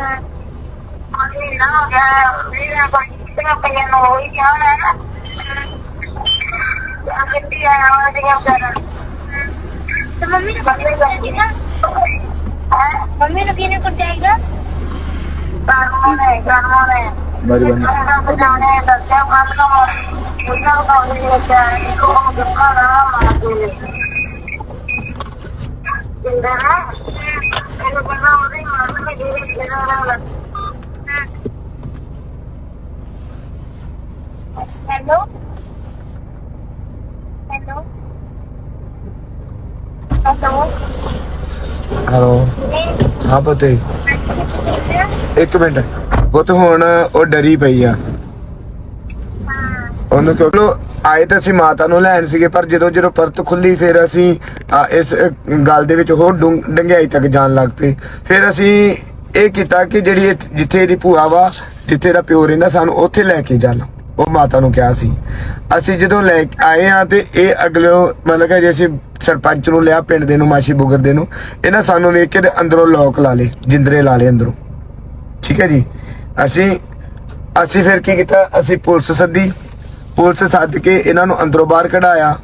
ਹਾਂ ਮਹੀਨਾ ਹੋ ਗਿਆ ਮੇਰਾ ਬੰਦਾ ਪਈਆਂ ਨੂੰ ਹੋਈ ਗਿਆ ਨਾ ਨਾ। ਆ ਕਿੱਥੇ ਆ ਨਾ ਦੀਆਂ ਕਰਨ ਤੇ ਮੰਮੀ ਨੂੰ ਬੰਦੇ ਜਾਂਦੀ ਨਾ? ਮੰਮੀ ਨੂੰ ਕਿਹਨੇ ਕੁੱਟੇਗਾ ਕਰਮੋਂ ਨੇ ਕਰਮੋਂ ਨੇ ਮਰੀ ਬੰਦ ਬਚਾਣੇ ਦੱਸਿਆ ਕੱਲ ਨੂੰ ਉਹਨਾਂ ਨੂੰ ਕੋਈ ਨਹੀਂ ਚਾਹੀਏ ਉਹ ਦੁੱਖਾ ਨਾ ਮਾਰਦੇ ਕਿੰਨਾ ਇਹਨੂੰ ਬੰਦਾ ਉਹਦੇ ਮਾਰਨ ਦੇ ਜਿਹੜੇ ਜਿਹੜਾ ਹੈਲੋ? ਹੈਲੋ? ਹੈਲੋ? ਹੈਲੋ? ਹਾਂ ਪਤੇ ਇੱਕ ਮਿੰਟ। ਉਹ ਤਾਂ ਹੁਣ ਉਹ ਡਰੀ ਪਈ ਆ। ਉਹਨੂੰ ਕਿਉਂਕਿ ਆਏ ਤਾਂ ਅਸੀਂ ਮਾਤਾ ਨੂੰ ਲੈਣ ਸੀਗੇ ਪਰ ਜਦੋਂ ਜਦੋਂ ਪਰਤ ਖੁੱਲੀ ਫਿਰ ਅਸੀਂ ਇਸ ਅ, ਗੱਲ ਦੇ ਵਿੱਚ ਹੋਰ ਡੂੰਘ- ਡੂੰਘਾਈ ਤੱਕ ਜਾਣ ਲੱਗ ਪਏ। ਫਿਰ ਅਸੀਂ ਇਹ ਕੀਤਾ ਕਿ ਜਿਹੜੀ ਜਿੱਥੇ ਇਹਦੀ ਭੂਆ ਵਾ ਜਿੱਥੇ ਦਾ ਪਿਓ ਰਹਿੰਦਾ ਸਾਨੂੰ ਉੱਥੇ ਲੈ ਕੇ ਚੱਲ। ਉਹ ਮਾਤਾ ਨੂੰ ਕਿਹਾ ਸੀ। ਅਸੀਂ ਜਦੋਂ ਲੈ ਆਏ ਆ ਤੇ ਇਹ ਅਗਲੇ ਮਤਲਬ ਕਿ ਜੇ ਅਸੀਂ ਸਰਪੰਚ ਨੂੰ ਲਿਆ, ਪਿੰਡ ਦੇ ਨੂੰ, ਮਾਸ਼ੀ ਬੁਗਰ ਦੇ ਨੂੰ, ਇਹਨਾਂ ਸਾਨੂੰ ਵੇਖ ਕੇ ਤੇ ਅੰਦਰੋਂ ਲੋਕ ਲਾ ਲੇ ਜਿੰਦਰੇ ਲਾ ਲੇ ਅੰਦਰੋਂ। ਠੀਕ ਹੈ ਜੀ? ਅਸੀਂ ਅਸੀਂ ਫਿਰ ਕੀ ਕੀਤਾ? ਅਸੀਂ ਪੁਲਿਸ ਸੱਦੀ। ਪੁਲਿਸ ਸੱਦ ਕੇ ਇਹਨਾਂ ਨੂੰ ਅੰਦਰੋਂ ਬਾਹਰ ਕਢਾਇਆ।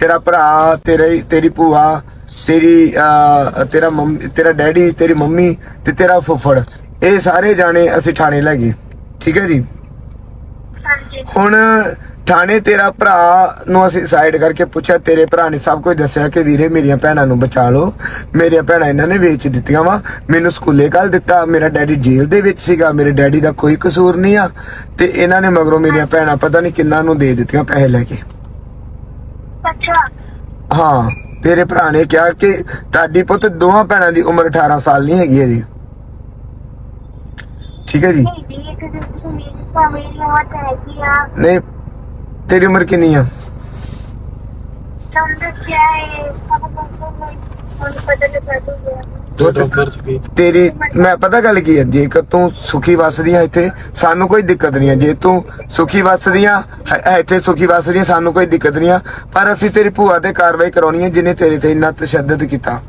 ਤੇਰਾ ਭਰਾ, ਤੇਰੀ ਤੇਰੀ ਭੂਆ, ਤੇਰੀ ਤੇਰਾ ਮੰਮੀ, ਤੇਰਾ ਡੈਡੀ, ਤੇਰੀ ਮੰਮੀ ਤੇ ਤੇਰਾ ਫੁੱਫੜ। ਇਹ ਸਾਰੇ ਜਾਣੇ ਅਸੀਂ ਥਾਣੇ ਲੈ ਗਏ। ਠੀਕ ਹੈ ਜੀ? ਹੁਣ ਥਾਣੇ ਤੇਰਾ ਭਰਾ ਨੂੰ ਅਸੀਂ ਸਾਈਡ ਕਰਕੇ ਪੁੱਛਿਆ ਤੇਰੇ ਭਰਾ ਨੇ ਸਭ ਕੁਝ ਦੱਸਿਆ ਕਿ ਵੀਰੇ ਮੇਰੀਆਂ ਭੈਣਾਂ ਨੂੰ ਬਚਾ ਲਓ ਮੇਰੀਆਂ ਭੈਣਾਂ ਇਹਨਾਂ ਨੇ ਵੇਚ ਦਿੱਤੀਆਂ ਵਾ। ਮੈਨੂੰ ਸਕੂਲੇ ਕੱਲ ਦਿੱਤਾ ਮੇਰਾ ਡੈਡੀ ਜੇਲ੍ਹ ਦੇ ਵਿੱਚ ਸੀਗਾ ਮੇਰੇ ਡੈਡੀ ਦਾ ਕੋਈ ਕਸੂਰ ਨਹੀਂ ਆ। ਤੇ ਇਹਨਾਂ ਨੇ ਮਗਰੋਂ ਮੇਰੀਆਂ ਭੈਣਾਂ ਪਤਾ ਨਹੀਂ ਕਿੰਨਾਂ ਨੂੰ ਦੇ ਦਿੱਤੀਆਂ ਪੈਸੇ ਲੈ ਕੇ। ਅੱਛਾ। ਹਾਂ ਤੇਰੇ ਭਰਾ ਨੇ ਕਿਹਾ ਕਿ ਤੁਹਾਡੀ ਪੁੱਤ ਦੋਵਾਂ ਭੈਣਾਂ ਦੀ ਉਮਰ 18 ਸਾਲ ਨਹੀਂ ਹੈਗੀ ਇਹਦੀ ਠੀਕ ਹੈ ਜੀ? ਨਹੀਂ ਮੇਰੀ ਹੈਗੀ ਆ। ਤੇਰੀ ਉਮਰ ਕਿੰਨੀ ਆ? ਤੁਹਾਨੂੰ ਦੱਸਿਆ ਹੈ ਸਭ ਕੁਝ ਮੈਨੂੰ ਪਤਾ ਦੂਗਾ ਪੁੱਤ, ਤੇਰੀ ਮੈਂ ਪਤਾ ਗੱਲ ਕੀ ਹੈ ਜੇਕਰ ਤੂੰ ਸੁਖੀ ਵਸਦੀ ਹੈ ਇੱਥੇ ਸਾਨੂੰ ਕੋਈ ਦਿੱਕਤ ਨਹੀਂ ਹੈ ਜੇ ਤੂੰ ਸੁਖੀ ਵਸਦੀ ਆ ਇੱਥੇ ਸੁਖੀ ਵਸਦੀ ਆ ਸਾਨੂੰ ਕੋਈ ਦਿੱਕਤ ਨਹੀਂ ਆ। ਪਰ ਅਸੀਂ ਤੇਰੀ ਭੂਆ ਤੇ ਕਾਰਵਾਈ ਕਰਾਉਣੀ ਹੈ ਜਿਹਨੇ ਤੇਰੇ ਤੇ ਇੰਨਾ ਤਸ਼ੱਦਦ ਕੀਤਾ।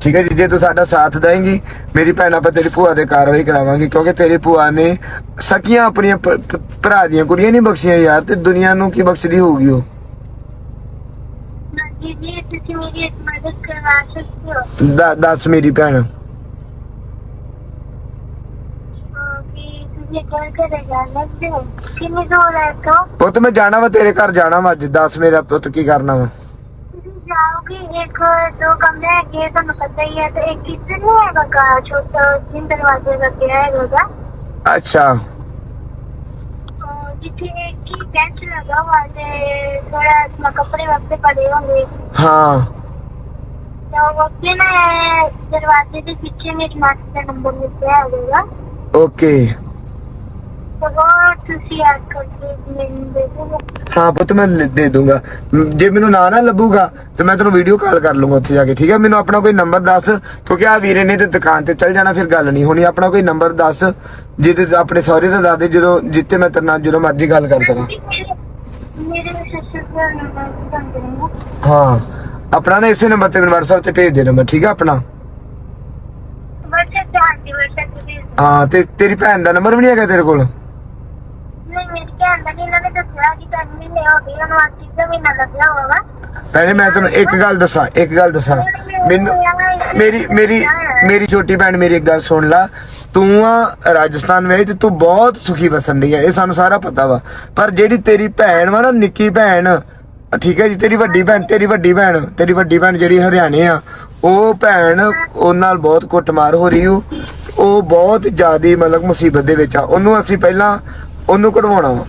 ਠੀਕ ਹੈ ਜੀ ਜੇ ਤੂੰ ਸਾਡਾ ਸਾਥ ਦੇਂਗੀ ਮੇਰੀ ਭੈਣ ਆਪਾਂ ਤੇਰੀ ਭੂਆ ਤੇ ਕਾਰਵਾਈ ਕਰਾਵਾਂਗੇ ਕਿਉਂਕਿ ਤੇਰੀ ਭੂਆ ਨੇ ਸਕੀਆਂ ਆਪਣੀਆਂ ਭਰਾ ਦੀਆਂ ਕੁੜੀਆਂ ਨਹੀਂ ਬਖਸ਼ੀਆਂ ਯਾਰ ਤੇ ਦੁਨੀਆ ਨੂੰ ਕੀ ਬਖਸ਼ਦੀ ਹੋਊਗੀ ਉਹ? ਜੀ ਤੁਸੀਂ ਮੇਰੀ ਇੱਕ ਮਦਦ ਕਰਵਾ ਸਕਦੇ ਹੋ। ਦ- ਦੱਸ ਮੇਰੀ ਭੈਣ। ਪੁੱਤ ਮੈਂ ਜਾਣਾ ਵਾ ਤੇਰੇ ਘਰ ਜਾਣਾ ਵਾ ਅੱਜ ਦੱਸ ਮੇਰਾ ਪੁੱਤ ਕੀ ਕਰਨਾ ਵਾ। ਜਾਓਗੇ ਇੱਕ ਦੋ ਕਮਰੇ ਹੈਗੇ ਤੁਹਾਨੂੰ ਪਤਾ ਹੀ ਹੈ ਤੇ ਇੱਕ ਕਿਚਨ ਨਹੀਂ ਹੈਗਾ ਘਰ ਛੋਟਾ ਤਿੰਨ ਦਰਵਾਜ਼ੇ ਲੱਗੇ ਹੈਗਾ ਅੱਛਾ ਅਹ ਜਿੱਥੇ ਇੱਕ ਹੀ ਬੈਂਚ लगा हुआ है थोड़ा इसमें कपड़े वपड़े पड़े होंगे ਹਾਂ तो वो भी ना दरवाजे के पीछे में एक मास्टर का नंबर लिखा होगा ਓਕੇ तो वो तुसी याद करके मैंने देखो ਹਾਂ ਪੁੱਤ ਮੈਂ ਦੇ ਦੂੰਗਾ। ਜੇ ਮੈਨੂੰ ਨਾ ਨਾ ਲੱਭੂਗਾ ਤੇ ਮੈਂ ਤੈਨੂੰ ਵੀਡੀਓ ਕਾਲ ਕਰ ਲੂੰਗਾ ਉੱਥੇ ਜਾ ਕੇ ਠੀਕ ਹੈ? ਮੈਨੂੰ ਆਪਣਾ ਕੋਈ ਨੰਬਰ ਦੱਸ ਕਿਉਂਕਿ ਆ ਵੀਰੇ ਨੇ ਤੇ ਦੁਕਾਨ ਤੇ ਚੱਲ ਜਾਣਾ ਫਿਰ ਗੱਲ ਨਹੀਂ ਹੋਣੀ। ਆਪਣਾ ਕੋਈ ਨੰਬਰ ਦੱਸ ਜਿਹਦੇ ਆਪਣੇ ਸਹੁਰੇ ਦਾ ਦੱਸ ਜਦੋਂ ਜਿੱਤੇ ਮੈਂ ਤੇਰੇ ਨਾਲ ਜਦੋਂ ਮਰਜ਼ੀ ਗੱਲ ਕਰ ਸਕਾਂ। ਹਾਂ। ਆਪਣਾ ਨਾ ਇਸੇ ਨੰਬਰ ਤੇ ਮੈਨੂੰ WhatsApp ਤੇ ਭੇਜ ਦੇ ਨੰਬਰ ਠੀਕ ਹੈ ਆਪਣਾ? ਹਾਂ ਤੇ ਤੇਰੀ ਭੈਣ ਦਾ ਨੰਬਰ ਵੀ ਨਹੀਂ ਹੈਗਾ ਤੇਰੇ ਕੋਲ? ਪਤਾ ਭੈਣੇ, ਮੈਂ ਤੈਨੂੰ ਇੱਕ ਗੱਲ ਦੱਸਾਂ, ਇੱਕ ਗੱਲ ਦੱਸਾਂ। ਮੈਨੂੰ, ਮੇਰੀ ਮੇਰੀ ਮੇਰੀ ਛੋਟੀ ਭੈਣ, ਮੇਰੀ ਇੱਕ ਗੱਲ ਸੁਣ ਲਾ। ਤੂੰ ਆ ਰਾਜਸਥਾਨ ਵਿੱਚ ਤੇ ਤੂੰ ਬਹੁਤ ਸੁਖੀ ਵਸਣ ਲਈ ਆ, ਇਹ ਸਾਨੂੰ ਸਾਰਾ ਪਤਾ ਵਾ। ਪਰ ਜਿਹੜੀ ਤੇਰੀ ਭੈਣ ਵਾ ਨਾ, ਨਿੱਕੀ ਭੈਣ, ਠੀਕ ਹੈ ਜੀ, ਤੇਰੀ ਵੱਡੀ ਭੈਣ, ਤੇਰੀ ਵੱਡੀ ਭੈਣ, ਤੇਰੀ ਵੱਡੀ ਭੈਣ ਜਿਹੜੀ ਹਰਿਆਣੇ ਆ, ਉਹ ਭੈਣ ਉਹ ਨਾਲ ਬਹੁਤ ਕੁੱਟਮਾਰ ਹੋ ਰਹੀ ਉਹ ਬਹੁਤ ਜ਼ਿਆਦੀ ਮਤਲਬ ਮੁਸੀਬਤ ਦੇ ਵਿੱਚ ਆ। ਉਹਨੂੰ ਅਸੀਂ ਪਹਿਲਾਂ ਉਹਨੂੰ ਕਢਵਾਉਣਾ ਵਾ।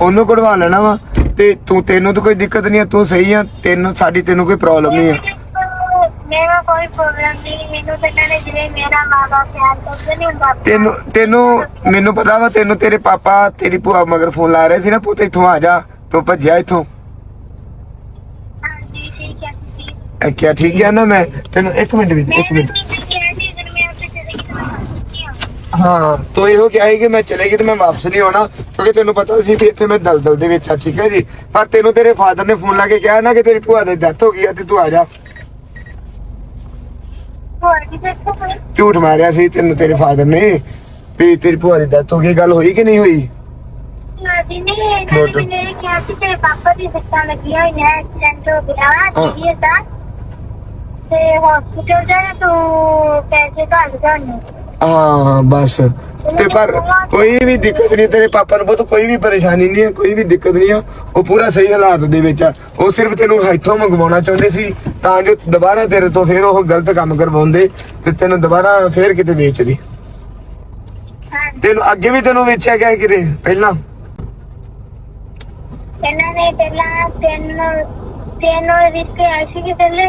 ਉਹਨੂੰ ਕਢਵਾ ਲੈਣਾ ਵਾ ਤੇ ਤੂੰ ਤੈਨੂੰ ਤਾਂ ਕੋਈ ਦਿੱਕਤ ਨਹੀਂ ਆ ਤੂੰ ਸਹੀ ਆ ਤੈਨੂੰ ਸਾਡੀ ਤੈਨੂੰ ਕੋਈ ਪ੍ਰੋਬਲਮ ਨਹੀਂ ਆ। ਮੈਨੂੰ ਪਤਾ ਵਾ ਤੈਨੂੰ ਤੇਰੇ ਪਾਪਾ ਤੇਰੀ ਭੂਆ ਮਗਰ ਫੋਨ ਲਾ ਰਹੇ ਸੀ ਨਾ ਪੁੱਤ ਇੱਥੋਂ ਆ ਜਾ ਤੂੰ ਭੱਜਿਆ ਇੱਥੋਂ। ਹਾਂਜੀ ਠੀਕ ਹੈ ਠੀਕ ਹੈ ਨਾ ਮੈਂ ਤੈਨੂੰ 1 ਮਿੰਟ ਵੀ 1 ਮਿੰਟ। ਹਾਂ ਤੋ ਇਹੋ ਕਿਹਾ ਸੀ ਕਿ ਮੈਂ ਚਲੇ ਗਈ ਤੇ ਮੈਂ ਵਾਪਸ ਨਹੀਂ ਆਉਣਾ ਕਿਉਂਕਿ ਤੈਨੂੰ ਪਤਾ ਸੀ ਤੇ ਤੂੰ ਝੂਠ ਦੀ ਡੈਥ ਹੋ ਗਈ ਗੱਲ ਹੋਈ ਹੋਈ? ਜਾਣਾ ਤੂੰ ਪੈਸੇ ਘੱਟ ਜਾਣੇ। ਹਾਂ ਬਸ। ਤੇ ਪਰ ਕੋਈ ਵੀ ਦਿੱਕਤ ਨਹੀਂ ਤੇਰੇ ਪਾਪਾ ਨੂੰ ਬਹੁਤ ਕੋਈ ਵੀ ਪਰੇਸ਼ਾਨੀ ਨਹੀਂ ਹੈ ਕੋਈ ਵੀ ਦਿੱਕਤ ਨਹੀਂ ਆ। ਉਹ ਪੂਰਾ ਸਹੀ ਹਾਲਾਤ ਦੇ ਵਿੱਚ ਆ। ਉਹ ਸਿਰਫ ਤੈਨੂੰ ਇੱਥੋਂ ਮੰਗਵਾਉਣਾ ਚਾਹੁੰਦੇ ਸੀ ਤਾਂ ਜੋ ਦੁਬਾਰਾ ਤੇਰੇ ਤੋਂ ਫੇਰ ਉਹ ਗਲਤ ਕੰਮ ਕਰਵਾਉਂਦੇ ਤੇ ਤੈਨੂੰ ਦੁਬਾਰਾ ਫੇਰ ਕਿਤੇ ਵੇਚਦੀ। ਤੈਨੂੰ ਅੱਗੇ ਵੀ ਤੈਨੂੰ ਵੇਚਿਆ ਗਿਆ ਕਿਤੇ ਪਹਿਲਾਂ? ਇਹਨਾਂ ਨੇ ਪਹਿਲਾਂ ਤਿੰਨ ਤਿੰਨ ਰਿਸ਼ਤੇ ਆਏ ਸੀ ਕਿ ਪਹਿਲੇ।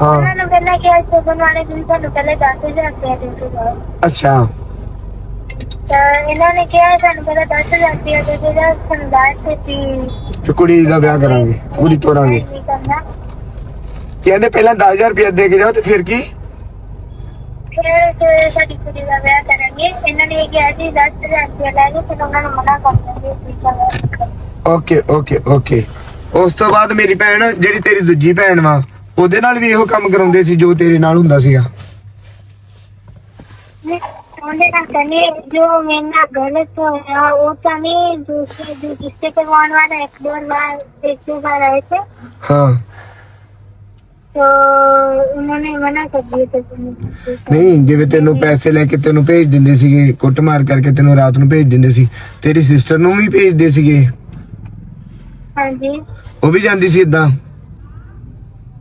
ਹਾਂ। ਉਹਨਾਂ ਨੂੰ ਪਹਿਲਾਂ ਕਿਹਾ ਸੀ ਬਣਵਾਣੇ ਦਿਨ ਤੁਹਾਨੂੰ ਪਹਿਲੇ 10000 ਰੁਪਏ ਦੇ ਕੇ ਜਾਓ ਅੱਛਾ। ਤਾਂ ਇਹਨਾਂ ਨੇ ਕਿਹਾ ਸਾਨੂੰ ਪਹਿਲਾਂ 10000 ਰੁਪਏ ਦੇ ਕੇ ਜਾਓ ਸਾਨੂੰ ਬਾਅਦ ਤੇ ਵੀ ਤੇ ਕੁੜੀ ਦਾ ਵਿਆਹ ਕਰਾਂਗੇ ਕੁੜੀ ਤੋਰਾਂਗੇ। ਨਹੀਂ ਕਰਨਾ। ਕਹਿੰਦੇ ਪਹਿਲਾਂ 10000 ਰੁਪਏ ਦੇ ਕੇ ਜਾਓ ਤੇ ਫਿਰ ਕੀ? ਫਿਰ ਤੇ ਸਾਡੀ ਕੁੜੀ ਦਾ ਵਿਆਹ ਕਰਾਂਗੇ। ਇਹਨਾਂ ਨੇ ਕਿਹਾ ਸੀ 10000 ਰੁਪਏ ਲੈ ਕੇ ਫਿਰ ਉਹਨਾਂ ਨੂੰ ਮਨਾ ਕਰ ਦਿੰਦੇ ਸੀ ਕਿ ਓਕੇ ਓਕੇ ਓਕੇ। ਉਸ ਤੋਂ ਬਾਅਦ ਮੇਰੀ ਭੈਣ ਜਿਹੜੀ ਤੇਰੀ ਦੂਜੀ ਭੈਣ ਵਾ ਉਹਦੇ ਨਾਲ ਵੀ ਇਹੋ ਕੰਮ ਕਰਾਉਂਦੇ ਸੀ ਜੋ ਤੇਰੇ ਨਾਲ ਹੁੰਦਾ ਸੀਗਾ ਨਹੀਂ, ਉਹਦੇ ਨਾਲ ਤਾਂ ਨਹੀਂ ਜੋ ਮੇਰੇ ਨਾਲ ਗਲਤ ਹੋਇਆ ਉਹ ਤਾਂ ਨਹੀਂ ਦੂਸਰੇ जो जिससे करवाने वाला एक दो बार एक दो बार आए थे ਹਾਂ तो उन्होंने मना कर दिया था कि नहीं। ਨਹੀਂ ਜਿਵੇਂ ਤੈਨੂੰ ਪੈਸੇ ਲੈ ਕੇ ਤੈਨੂੰ ਭੇਜ ਦਿੰਦੇ ਸੀਗੇ ਕੁੱਟਮਾਰ ਕਰਕੇ ਤੈਨੂੰ ਰਾਤ ਨੂੰ ਭੇਜ ਦਿੰਦੇ ਸੀ ਤੇਰੀ ਸਿਸਟਰ ਨੂੰ ਵੀ ਭੇਜਦੇ ਸੀਗੇ हाँ जी ਉਹ ਵੀ ਜਾਂਦੀ ਸੀ ਇਦਾਂ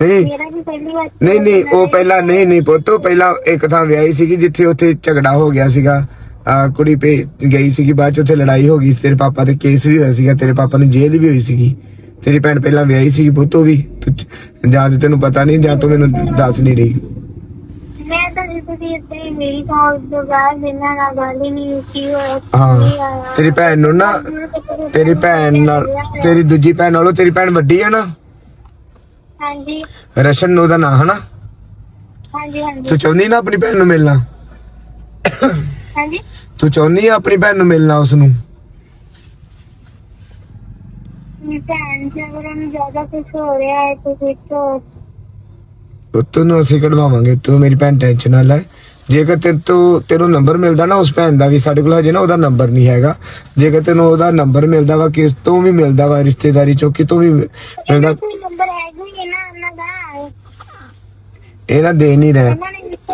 ਨਹੀਂ। ਨਹੀਂ ਨਹੀਂ ਉਹ ਪਹਿਲਾਂ ਨਹੀਂ ਨਹੀਂ ਪੁੱਤੋ ਪਹਿਲਾਂ ਇੱਕ ਥਾਂ ਵਿਆਹੀ ਸੀਗੀ ਜਿੱਥੇ ਉੱਥੇ ਝਗੜਾ ਹੋ ਗਿਆ ਸੀਗਾ। ਆ ਕੁੜੀ ਪੇ ਗਈ ਸੀਗੀ ਬਾਅਦ ਚ ਉੱਥੇ ਲੜਾਈ ਹੋ ਗਈ ਤੇਰੇ ਪਾਪਾ ਤੇ ਕੇਸ ਵੀ ਹੋਇਆ ਸੀਗਾ ਤੇਰੇ ਪਾਪਾ ਨੂੰ ਜੇਲ੍ਹ ਵੀ ਹੋਈ ਸੀਗੀ। ਤੇਰੀ ਭੈਣ ਪਹਿਲਾਂ ਵਿਆਹੀ ਸੀਗੀ ਪੁੱਤੋ ਵੀ। ਜਾਂ ਤੇ ਤੈਨੂੰ ਪਤਾ ਨਹੀਂ ਜਾਂ ਤੂੰ ਮੈਨੂੰ ਦੱਸ ਨਹੀਂ ਰਹੀ। ਮੈਂ ਤਾਂ ਤੁਸੀਂ ਇੱਥੇ ਮੇਰੀ ਕਾਲ ਤੋਂ ਬਾਅਦ ਬਿਨਾਂ ਨਾ ਗੱਲ ਨਹੀਂ ਕੀਤੀ ਹਾਂ ਤੇਰੀ ਭੈਣ ਨੂੰ ਨਾ ਤੇਰੀ ਭੈਣ ਨਾਲ ਤੇਰੀ ਦੂਜੀ ਭੈਣ ਨਾਲੋਂ ਤੇਰੀ ਭੈਣ ਵੱਡੀ ਹੈ ਨਾ। ਹਾਂਜੀ। ਰਸ਼ਨ ਨੂੰ ਦਾ ਨਾਂ ਹਨਾ? ਹਾਂਜੀ ਹਾਂਜੀ। ਤੂੰ ਚਾਹੁੰਦੀ ਨਾ ਆਪਣੀ ਭੈਣ ਨੂੰ ਮਿਲਣਾ? ਹਾਂਜੀ। ਤੂੰ ਚਾਹੁੰਦੀ ਆ ਆਪਣੀ ਭੈਣ ਨੂੰ ਮਿਲਣਾ ਉਸ ਨੂੰ ਮੇਰੀ ਭੈਣ ਅਸੀਂ ਕਢਵਾਵਾਂਗੇ। ਤੂੰ ਮੇਰੀ ਭੈਣ ਟੈਨਸ਼ਨ ਨਾ ਲੈ। ਜੇਕਰ ਤੇ ਤੂੰ ਤੈਨੂੰ ਨੰਬਰ ਮਿਲਦਾ ਨਾ ਉਸ ਭੈਣ ਦਾ ਵੀ ਸਾਡੇ ਕੋਲ ਹਜੇ ਨਾ ਉਹਦਾ ਨੰਬਰ ਨਹੀਂ ਹੈਗਾ। ਜੇਕਰ ਤੈਨੂੰ ਉਹਦਾ ਨੰਬਰ ਮਿਲਦਾ ਵਾ ਕਿਸ ਤੋਂ ਵੀ ਮਿਲਦਾ ਵਾ ਰਿਸ਼ਤੇਦਾਰੀ ਚੋਂ ਕਿਤੋਂ ਵੀ ਮਿਲਦਾ। ਇਹਦਾ ਨਾ ਦੇ ਨਹੀਂ ਰਹੇ।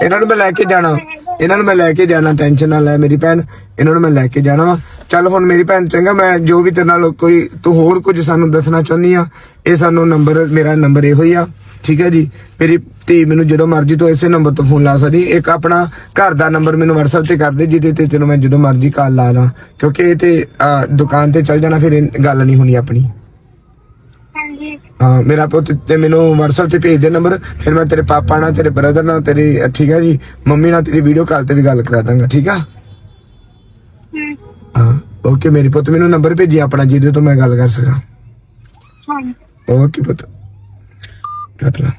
ਇਹਨਾਂ ਨੂੰ ਮੈਂ ਲੈ ਕੇ ਜਾਣਾ। ਇਹਨਾਂ ਨੂੰ ਮੈਂ ਲੈ ਕੇ ਜਾਣਾ। ਟੈਨਸ਼ਨ ਨਾ ਲੈ ਮੇਰੀ ਭੈਣ। ਇਹਨਾਂ ਨੂੰ ਮੈਂ ਲੈ ਕੇ ਜਾਣਾ ਵਾ। ਚੱਲ ਹੁਣ ਮੇਰੀ ਭੈਣ ਚੰਗਾ ਮੈਂ ਜੋ ਵੀ ਤੇਰੇ ਨਾਲ ਕੋਈ ਤੂੰ ਹੋਰ ਕੁਝ ਸਾਨੂੰ ਦੱਸਣਾ ਚਾਹੁੰਦੀ ਆ ਇਹ ਸਾਨੂੰ ਨੰਬਰ ਮੇਰਾ ਨੰਬਰ ਇਹੋ ਹੀ ਆ। ਠੀਕ ਹੈ ਜੀ? ਮੇਰੀ ਧੀ ਮੈਨੂੰ ਜਦੋਂ ਮਰਜ਼ੀ ਤੋਂ ਇਸੇ ਨੰਬਰ ਤੋਂ ਫੋਨ ਲਾ ਸਕਦੀ। ਇੱਕ ਆਪਣਾ ਘਰ ਦਾ ਨੰਬਰ ਮੈਨੂੰ WhatsApp ਤੇ ਕਰ ਦੇ ਜਿਹਦੇ ਤੇ ਤੈਨੂੰ ਮੈਂ ਜਦੋਂ ਮਰਜ਼ੀ ਕਾਲ ਲਾ ਲਾਂ। ਕਿਉਂਕਿ ਇਹ ਤੇ ਦੁਕਾਨ ਤੇ ਚੱਲ ਜਾਣਾ ਫਿਰ ਗੱਲ ਨਹੀਂ ਹੋਣੀ ਆਪਣੀ। ਹਾਂ ਮੇਰਾ ਪੁੱਤ ਤੇ ਮੈਨੂੰ WhatsApp ਤੇ ਭੇਜ ਦੇ ਨੰਬਰ ਫਿਰ ਮੈਂ ਤੇਰੇ ਪਾਪਾ ਨਾਲ ਤੇਰੇ ਬ੍ਰਦਰ ਨਾਲ ਤੇਰੀ ਠੀਕ ਆ ਜੀ? ਮੰਮੀ ਨਾਲ ਤੇਰੀ ਵੀਡੀਓ ਕਾਲ ਤੇ ਵੀ ਗੱਲ ਕਰਾ ਦਾਂਗਾ ਠੀਕ ਆ? ਹਾਂ। ਓਕੇ ਮੇਰੀ ਪੁੱਤ ਮੈਨੂੰ ਨੰਬਰ ਭੇਜੀ ਆਪਣਾ ਜਿਹਦੇ ਤੋਂ ਮੈਂ ਗੱਲ ਕਰ ਸਕਾਂ। ਹਾਂ ਓਕੇ ਪੁੱਤ। ਕੱਟ ਲਾ।